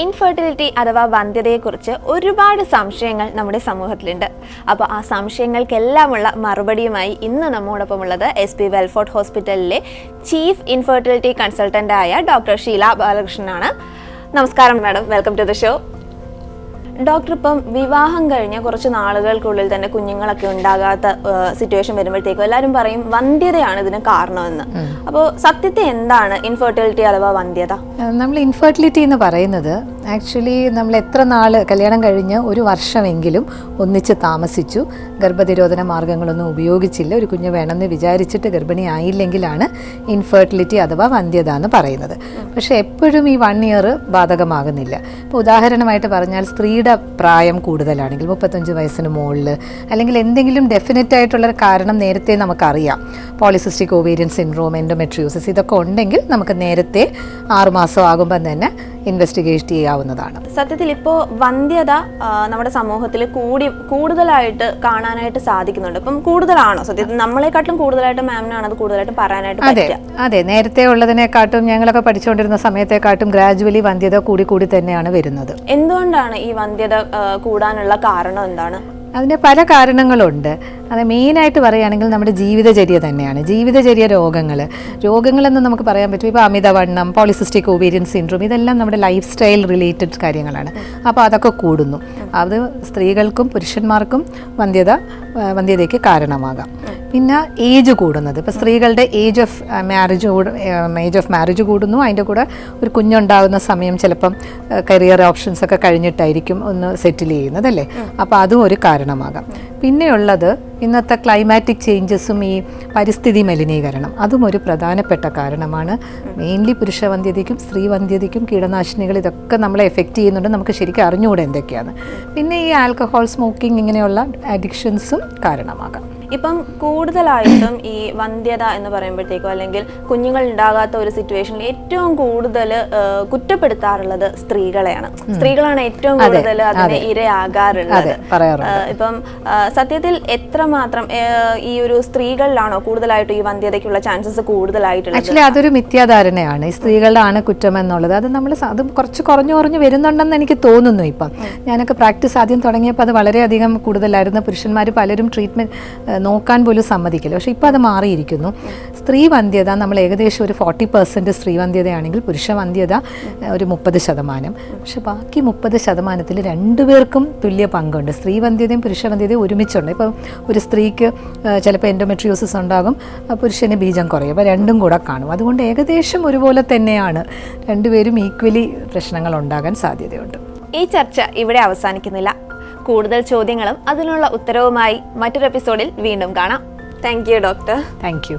Infertility അഥവാ വന്ധ്യതയെക്കുറിച്ച് ഒരുപാട് സംശയങ്ങൾ നമ്മുടെ സമൂഹത്തിലുണ്ട്. അപ്പോൾ ആ സംശയങ്ങൾക്കെല്ലാമുള്ള മറുപടിയുമായി ഇന്ന് നമ്മോടൊപ്പം ഉള്ളത് എസ് പി വെൽഫോർട്ട് ഹോസ്പിറ്റലിലെ ചീഫ് ഇൻഫെർട്ടിലിറ്റി കൺസൾട്ടന്റായ ഡോക്ടർ ഷീല ബാലകൃഷ്ണനാണ്. നമസ്കാരം madam welcome to the show doctor ഇപ്പം വിവാഹം കഴിഞ്ഞ കുറച്ച് നാളുകൾക്കുള്ളിൽ തന്നെ കുഞ്ഞുങ്ങളൊക്കെ ഉണ്ടാകാത്ത സിറ്റുവേഷൻ വരുമ്പോഴത്തേക്കും എല്ലാവരും പറയും വന്ധ്യതയാണ് ഇതിന് കാരണമെന്ന്. അപ്പോൾ സത്യത്തെ എന്താണ് ഇൻഫെർട്ടിലിറ്റി അഥവാ വന്ധ്യത? നമ്മൾ ഇൻഫെർട്ടിലിറ്റി എന്ന് പറയുന്നത് ആക്ച്വലി നമ്മൾ എത്ര നാൾ കല്യാണം കഴിഞ്ഞ് ഒരു വർഷമെങ്കിലും ഒന്നിച്ച് താമസിച്ചു. ഗർഭനിരോധന മാർഗങ്ങളൊന്നും ഉപയോഗിച്ചില്ല. ഒരു കുഞ്ഞ് വേണമെന്ന് വിചാരിച്ചിട്ട് ഗർഭിണി ആയില്ലെങ്കിലാണ് ഇൻഫെർട്ടിലിറ്റി അഥവാ വന്ധ്യത എന്ന് പറയുന്നത്. പക്ഷേ എപ്പോഴും ഈ വൺ ഇയർ ബാധകമാകുന്നില്ല. ഇപ്പോൾ ഉദാഹരണമായിട്ട് പറഞ്ഞാൽ സ്ത്രീയുടെ പ്രായം കൂടുതലാണെങ്കിൽ മുപ്പത്തഞ്ച് വയസ്സിന് മുകളിൽ അല്ലെങ്കിൽ എന്തെങ്കിലും ഡെഫിനറ്റ് ആയിട്ടുള്ളൊരു കാരണം നേരത്തെ നമുക്കറിയാം. പോളിസിസ്റ്റിക് ഓവേരിയൻ സിൻഡ്രോം എൻഡോമെട്രിയോസിസ് ഇതൊക്കെ ഉണ്ടെങ്കിൽ നമുക്ക് നേരത്തെ ആറുമാസം ആകുമ്പം തന്നെ ഇൻവെസ്റ്റിഗേറ്റ് ചെയ്യാവുന്നതാണ്. സത്യത്തിൽ ഇപ്പോൾ വന്ധ്യത നമ്മുടെ സമൂഹത്തിൽ കൂടി കൂടുതലായിട്ട് കാണാനായിട്ട് സാധിക്കുന്നുണ്ട്. ഇപ്പം കൂടുതലാണോ? സത്യത്തിൽ നമ്മളെക്കാട്ടിലും കൂടുതലായിട്ട് മാമിനാണ് അത് കൂടുതലായിട്ട് പറയാനായിട്ട് അതെ അതെ. നേരത്തെ ഉള്ളതിനെക്കാട്ടും ഞങ്ങളൊക്കെ പഠിച്ചുകൊണ്ടിരുന്ന സമയത്തെക്കാട്ടും ഗ്രാജുവലി വന്ധ്യത കൂടി കൂടി തന്നെയാണ് വരുന്നത്. എന്തുകൊണ്ടാണ് ഈ വന്ധ്യത കൂടാനുള്ള കാരണം എന്താണ്? അതിന് പല കാരണങ്ങളുണ്ട്. അത് മെയിനായിട്ട് പറയുകയാണെങ്കിൽ നമ്മുടെ ജീവിതചര്യ തന്നെയാണ്. ജീവിതചര്യ രോഗങ്ങൾ രോഗങ്ങളെന്ന് നമുക്ക് പറയാൻ പറ്റും. ഇപ്പോൾ അമിതവണ്ണം പോളിസിസ്റ്റിക് ഓവേരിയൻ സിൻഡ്രോം ഇതെല്ലാം നമ്മുടെ ലൈഫ് സ്റ്റൈൽ റിലേറ്റഡ് കാര്യങ്ങളാണ്. അപ്പോൾ അതൊക്കെ കൂടുന്നു. അത് സ്ത്രീകൾക്കും പുരുഷന്മാർക്കും വന്ധ്യത വന്ധ്യതയ്ക്ക് കാരണമാകാം. പിന്നെ ഏജ് കൂടുന്നത്. ഇപ്പോൾ സ്ത്രീകളുടെ age of marriage age of marriage കൂടുന്നു. അതിന്റെ കൂടെ ഒരു കുഞ്ഞുണ്ടാകുന്ന സമയം ചിലപ്പം കരിയർ ഓപ്ഷൻസ് ഒക്കെ കഴിഞ്ഞിട്ടായിരിക്കും ഒന്ന് സെറ്റിൽ ചെയ്യുന്നത് അല്ലേ? അപ്പോൾ അതും ഒരു കാരണമാകാം. പിന്നെയുള്ളത് ഇന്നത്തെ ക്ലൈമാറ്റിക് ചേഞ്ചസും ഈ പരിസ്ഥിതി മലിനീകരണം. അതും ഒരു പ്രധാനപ്പെട്ട കാരണമാണ്. മെയിൻലി പുരുഷവന്ധ്യതയ്ക്കും സ്ത്രീവന്ധ്യതയ്ക്കും കീടനാശിനികൾ ഇതൊക്കെ നമ്മളെ എഫക്റ്റ് ചെയ്യുന്നുണ്ട്. നമുക്ക് ശരിക്കും അറിഞ്ഞുകൂടെ എന്തൊക്കെയാണ്. പിന്നെ ഈ ആൽക്കഹോൾ സ്മോക്കിംഗ് ഇങ്ങനെയുള്ള അഡിക്ഷൻസും കാരണമാകാം. ഇപ്പം കൂടുതലായിട്ടും ഈ വന്ധ്യത എന്ന് പറയുമ്പോഴത്തേക്കോ അല്ലെങ്കിൽ കുഞ്ഞുങ്ങൾ ഉണ്ടാകാത്ത ഒരു സിറ്റുവേഷനിൽ ഏറ്റവും കൂടുതൽ കുറ്റപ്പെടുത്താറുള്ളത് സ്ത്രീകളെയാണ്. സ്ത്രീകളാണ് ഏറ്റവും കൂടുതൽ അതിന് ഇരയാകാറുള്ളത്. ഇപ്പം സത്യത്തിൽ എത്രമാത്രം ഈ ഒരു സ്ത്രീകളിലാണോ കൂടുതലായിട്ടും ഈ വന്ധ്യതയ്ക്കുള്ള ചാൻസസ് കൂടുതലായിട്ടുള്ളത്? ആക്ച്വലി അതൊരു മിഥ്യാധാരണയാണ്. ഈ സ്ത്രീകളിലാണ് കുറ്റം എന്നുള്ളത് അത് നമ്മൾ അത് കുറച്ച് കുറഞ്ഞു കുറഞ്ഞു വരുന്നുണ്ടെന്ന് എനിക്ക് തോന്നുന്നു ഇപ്പം. ഞാനൊക്കെ പ്രാക്ടീസ് ആദ്യം തുടങ്ങിയപ്പോൾ അത് വളരെയധികം കൂടുതലായിരുന്നു. പുരുഷന്മാർ പലരും ട്രീറ്റ്മെന്റ് നോക്കാൻ പോലും സമ്മതിക്കില്ല. പക്ഷേ ഇപ്പോൾ അത് മാറിയിരിക്കുന്നു. സ്ത്രീ വന്ധ്യത നമ്മൾ ഏകദേശം ഒരു ഫോർട്ടി പെർസെന്റ് സ്ത്രീ വന്ധ്യതയാണെങ്കിൽ പുരുഷ വന്ധ്യത ഒരു മുപ്പത് ശതമാനം. പക്ഷെ ബാക്കി മുപ്പത് ശതമാനത്തിൽ രണ്ടുപേർക്കും തുല്യ പങ്കുണ്ട്. സ്ത്രീ വന്ധ്യതയും പുരുഷ വന്ധ്യതയും ഒരുമിച്ചുണ്ട്. ഇപ്പോൾ ഒരു സ്ത്രീക്ക് ചിലപ്പോൾ എൻഡോമെട്രിയോസിസ് ഉണ്ടാകും പുരുഷന് ബീജം കുറയും. അപ്പോൾ രണ്ടും കൂടെ കാണും. അതുകൊണ്ട് ഏകദേശം ഒരുപോലെ തന്നെയാണ് രണ്ടുപേരും ഈക്വലി പ്രശ്നങ്ങൾ ഉണ്ടാകാൻ സാധ്യതയുണ്ട്. ഈ ചർച്ച ഇവിടെ അവസാനിക്കുന്നില്ല. കൂടുതൽ ചോദ്യങ്ങളും അതിനുള്ള ഉത്തരവുമായി മറ്റൊരു എപ്പിസോഡിൽ വീണ്ടും കാണാം. Thank you doctor thank you